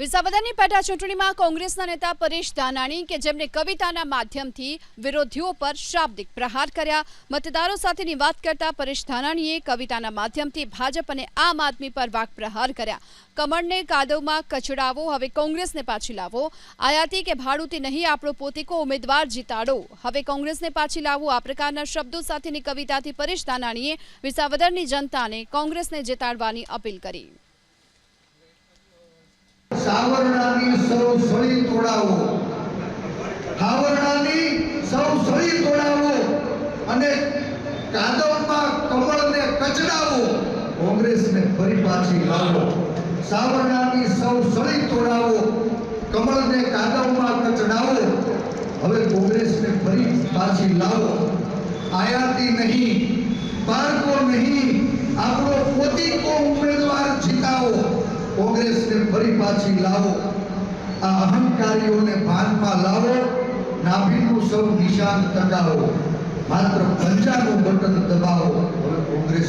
વિસાવદરની પેટા ચૂંટણીમાં કોંગ્રેસના નેતા પરેશ ધાનાણી કે જેમણે કવિતાના માધ્યમથી વિરોધીઓ પર શાબ્દિક પ્રહાર કર્યા. મતદારો સાથેની વાત કરતા પરેશ ધાનાણીએ કવિતાના માધ્યમથી ભાજપ અને આમ આદમી પર વાક પ્રહાર કર્યા. કમળને કાદવમાં કચડાવો, હવે કોંગ્રેસને પાછી લાવો. આયાતી કે ભાડુતી નહીં, આપણો પોતિકો ઉમેદવાર જીતાડો. હવે કોંગ્રેસને પાછી લાવો, આ પ્રકારના શબ્દો સાથેની કવિતાથી પરેશ ધાનાણીએ વિસાવદરની જનતાને કોંગ્રેસને જીતાડવાની અપીલ કરી. સાવરણાની સૌ સળી તોડાવો. હાવરણાની સૌ સળી તોડાવો અને કાદવમાં કમળને કચડાવો. કોંગ્રેસને ફરી પાછી લાવો. સાવરણાની સૌ સળી તોડાવો. કમળને કાદવમાં કચડાવો. હવે કોંગ્રેસને ફરી પાછી લાવો. આયાતી નહીં બાળકો નહીં આપણો પોતીકો ઉમેદવાર જીતાવો કોંગ્રેસને ફરી પાછી લાવો. આ અહંકારીઓને ભાનમાં લાવો, નાભીનું સૌ નિશાન ટકાવો. માત્ર પંજાનું બટન દબાવો. હવે લાવો